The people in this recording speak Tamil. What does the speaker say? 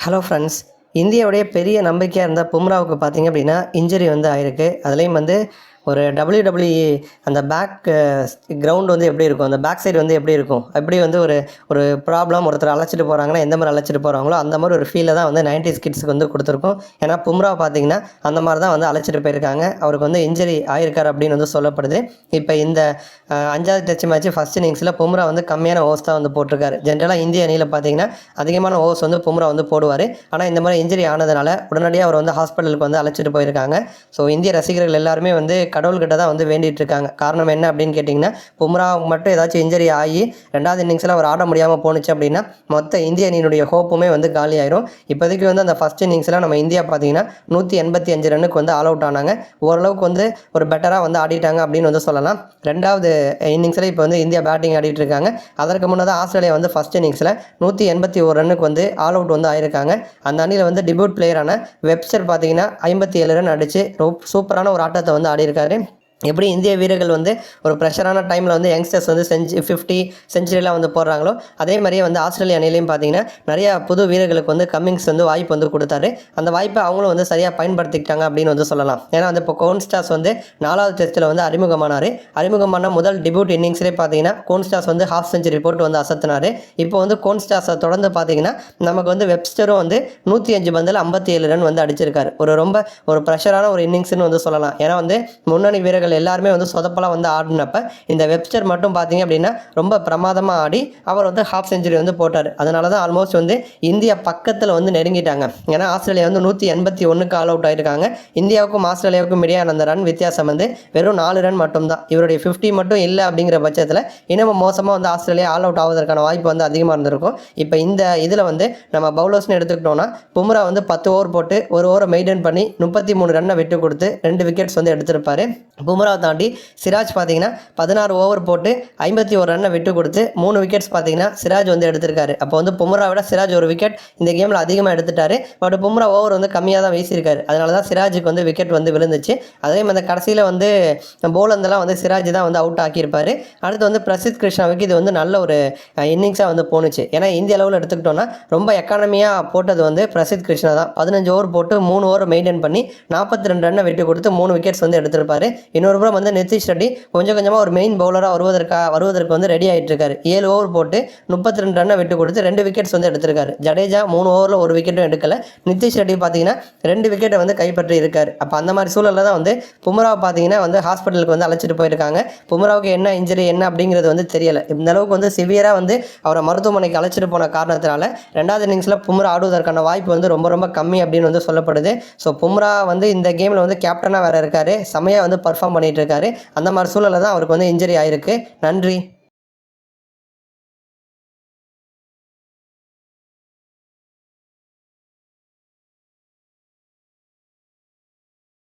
ஹலோ ஃப்ரெண்ட்ஸ் இந்தியாவுடைய பெரிய நம்பிக்கையாக இருந்த பும்ராவுக்கு பார்த்தீங்க அப்படின்னா இன்ஜுரி வந்து ஆயிருக்கு. அதுலேயும் வந்து ஒரு WWE அந்த பேக் கிரவுண்ட் வந்து எப்படி இருக்கும்? அந்த பேக் சைடு வந்து எப்படி இருக்கும்? எப்படி வந்து ஒரு ஒரு ப்ராப்ளம் ஒருத்தர் அழைச்சிட்டு போகிறாங்கன்னா எந்த மாதிரி அழைச்சிட்டு போகிறாங்களோ அந்த மாதிரி ஒரு ஃபீலை தான் வந்து நைன்டிஸ் கிட்ஸுக்கு வந்து கொடுத்துருக்கோம். ஏன்னா பும்ரா பார்த்தீங்கன்னா அந்த மாதிரி தான் வந்து அழைச்சிட்டு போயிருக்காங்க. அவருக்கு வந்து இன்ஜரி ஆயிருக்கார் அப்படின்னு வந்து சொல்லப்படுது. இப்போ இந்த அஞ்சாவது டச் மேட்ச் ஃபஸ்ட் இன்னிங்ஸில் பும்ரா வந்து கம்மியான ஓவர்ஸ் தான் வந்து போட்டிருக்காரு. ஜென்ரலாக இந்திய அணியில் பார்த்தீங்கன்னா அதிகமான ஓவர்ஸ் வந்து பும்ரா வந்து போடுவார். ஆனால் இந்த மாதிரி இன்ஜரி ஆனதுனால உடனடியாக அவர் வந்து ஹாஸ்பிட்டலுக்கு வந்து அழைச்சிட்டு போயிருக்காங்க. ஸோ இந்திய ரசிகர்கள் எல்லாருமே வந்து க கடவுள்கிட்ட தான் வந்து வேண்டிட்டு இருக்காங்க காரணம் என்ன அப்படின்னு கேட்டிங்கன்னா பும்ராவுக்கு மட்டும் ஏதாச்சும் இன்ஜரி ஆகி ரெண்டாவது இன்னிங்ஸில் அவர் ஆட முடியாமல் போணுச்சு அப்படின்னா மொத்த இந்திய அணியினுடைய ஹோப்புமே வந்து காலி ஆயிரும். இப்போதைக்கு வந்து அந்த ஃபஸ்ட் இன்னிங்ஸில் நம்ம இந்தியா பார்த்தீங்கன்னா நூற்றி எண்பத்தி அஞ்சு ரன்னுக்கு வந்து ஆல் அவுட் ஆனாங்க. ஓரளவுக்கு வந்து ஒரு பெட்டராக வந்து ஆடிட்டாங்க அப்படின்னு வந்து சொல்லலாம். ரெண்டாவது இன்னிங்ஸில் இப்போ வந்து இந்தியா பேட்டிங் ஆடிட்டு இருக்காங்க. அதற்கு முன்னதாக ஆஸ்திரேலியா வந்து ஃபஸ்ட் இன்னிங்ஸில் நூற்றி எண்பத்தி ஒரு ரன்னுக்கு வந்து ஆல் அவுட் வந்து ஆயிருக்காங்க. அந்த அணியில் வந்து டிபியூட் பிளேயரான வெப்சர் பார்த்தீங்கன்னா ஐம்பத்தி ஏழு ரன் அடித்து சூப்பரான ஒரு ஆட்டத்தை வந்து ederim. எப்படி இந்திய வீரர்கள் வந்து ஒரு ப்ரெஷரான டைமில் வந்து யங்ஸ்டர்ஸ் வந்து செஞ்சு ஃபிஃப்டி செஞ்சுரியெலாம் வந்து போடுறாங்களோ அதே மாதிரியே வந்து ஆஸ்திரேலிய அணிலையும் பார்த்தீங்கன்னா நிறையா புது வீரர்களுக்கு வந்து கம்மிங்ஸ் வந்து வாய்ப்பு வந்து கொடுத்தாரு. அந்த வாய்ப்பை அவங்களும் வந்து சரியாக பயன்படுத்திக்கிட்டாங்க அப்படின்னு வந்து சொல்லலாம். ஏன்னா வந்து இப்போ கோன்ஸ்டாஸ் வந்து நாலாவது டெஸ்ட்டில் வந்து அறிமுகமானார். அறிமுகமான முதல் டிபியூட் இன்னிங்ஸ்லேயே பார்த்தீங்கன்னா கோன்ஸ்டாஸ் வந்து ஹாஃப் செஞ்சுரி போட்டு வந்து அசத்தினார். இப்போ வந்து கோன்ஸ்டாஸை தொடர்ந்து பார்த்தீங்கன்னா நமக்கு வந்து வெப்ஸ்டரும் வந்து நூற்றி அஞ்சு பந்தில் ஐம்பத்தி ஏழு ரன் வந்து அடிச்சிருக்காரு. ஒரு ரொம்ப ஒரு ப்ரெஷரான ஒரு இன்னிங்ஸ்னு வந்து சொல்லலாம். ஏன்னா வந்து முன்னணி வீரர்கள் எல்லாருமே வந்து சொதப்பலாம் வந்து ஆடினப்ப இந்த வெப்ஸ்டர் மட்டும் பார்த்தீங்க அப்படின்னா ரொம்ப பிரமாதமாக ஆடி அவர் வந்து ஹாஃப் செஞ்சுரி வந்து போட்டார். அதனால தான் ஆல்மோஸ்ட் வந்து இந்தியா பக்கத்தில் வந்து நெருங்கிட்டாங்க. ஏன்னா ஆஸ்திரேலியா வந்து நூற்றி எண்பத்தி ஒன்றுக்கு ஆல் அவுட் ஆயிருக்காங்க. இந்தியாவுக்கும் ஆஸ்திரேலியாவுக்கும் இடையான அந்த ரன் வித்தியாசம் வந்து வெறும் நாலு ரன் மட்டும்தான். இவருடைய ஃபிஃப்டி மட்டும் இல்லை அப்படிங்கிற பட்சத்தில் இன்னமும் மோசமாக வந்து ஆஸ்திரேலியா ஆல் அவுட் ஆவதற்கான வாய்ப்பு வந்து அதிகமாக இருந்திருக்கும். இப்போ இந்த இதில் வந்து நம்ம பவுலர்ஸ்னு எடுத்துக்கிட்டோம்னா பும்ரா வந்து பத்து ஓவர் போட்டு ஒரு ஓவரை மெயின்டைன் பண்ணி முப்பத்தி மூணு ரன்னை விட்டு கொடுத்து ரெண்டு விக்கெட்ஸ் வந்து எடுத்திருப்பாரு. பும்ராவை தாண்டி சிராஜ் பார்த்தீங்கன்னா பதினாறு ஓவர் போட்டு ஐம்பத்தி ஒரு ரன்னை விட்டு கொடுத்து மூணு விக்கெட்ஸ் பார்த்தீங்கன்னா சிராஜ் வந்து எடுத்திருக்காரு. அப்போ வந்து பும்ரா விட சிராஜ் ஒரு விக்கெட் இந்த கேமில் அதிகமாக எடுத்துட்டாரு. பட் பும்ரா ஓவர் வந்து கம்மியாக தான் வீசியிருக்காரு. அதனால தான் சிராஜுக்கு வந்து விக்கெட் வந்து விழுந்துச்சு. அதே மாதிரி கடைசியில் வந்து போலந்தெல்லாம் வந்து சிராஜ் தான் வந்து அவுட் ஆக்கியிருப்பார். அடுத்து வந்து பிரசித் கிருஷ்ணாவுக்கு இது வந்து நல்ல ஒரு இன்னிங்ஸாக வந்து போணுச்சு. ஏன்னா இந்திய அளவில் எடுத்துக்கிட்டோன்னா ரொம்ப எக்கானமியாக போட்டது வந்து பிரசித் கிருஷ்ணா தான். பதினஞ்சு ஓவர் போட்டு மூணு ஓவர் மெயின்டைன் பண்ணி நாற்பத்தி ரெண்டு ரன்னை விட்டு கொடுத்து மூணு விக்கெட்ஸ் வந்து எடுத்திருப்பாரு. இன்னொரு புறம் வந்து நிதிஷ் ரெட்டி கொஞ்சம் கொஞ்சமாக ஒரு மெயின் பவுலராக வருவதற்காக வருவதற்கு வந்து ரெடி ஆகிட்டு இருக்காரு ஏழு ஓவர் போட்டு முப்பத்தி ரெண்டு ரன்னை விட்டு கொடுத்து ரெண்டு விக்கெட்ஸ் வந்து எடுத்திருக்காரு. ஜடேஜா மூணு ஓவரில் ஒரு விக்கெட்டும் எடுக்கல. நிதிஷ் ரெட்டி பார்த்தீங்கன்னா ரெண்டு விக்கெட்டை வந்து கைப்பற்றி இருக்காரு. அப்போ அந்த மாதிரி சூழலில் தான் வந்து பும்ராவை பார்த்தீங்கன்னா வந்து ஹாஸ்பிட்டலுக்கு வந்து அழைச்சிட்டு போயிருக்காங்க. பும்ராவுக்கு என்ன இன்ஜரி என்ன அப்படிங்கிறது வந்து தெரியலை. இந்த அளவுக்கு வந்து சிவியராக வந்து அவரை மருத்துவமனைக்கு அழைச்சிட்டு போன காரணத்தினால ரெண்டாவது இன்னிங்ஸில் பும்ரா ஆடுவதற்கான வாய்ப்பு வந்து ரொம்ப ரொம்ப கம்மி அப்படின்னு வந்து சொல்லப்படுது. ஸோ பும்ரா வந்து இந்த கேமில் வந்து கேப்டனாக வேறு இருக்காரு. செமையாக வந்து பர்ஃபார்ம் பண்ணிட்டு இருக்காரு. அந்த மாதிரி சூழலில் தான் அவருக்கு வந்து இன்ஜரி ஆயிருக்கு. நன்றி.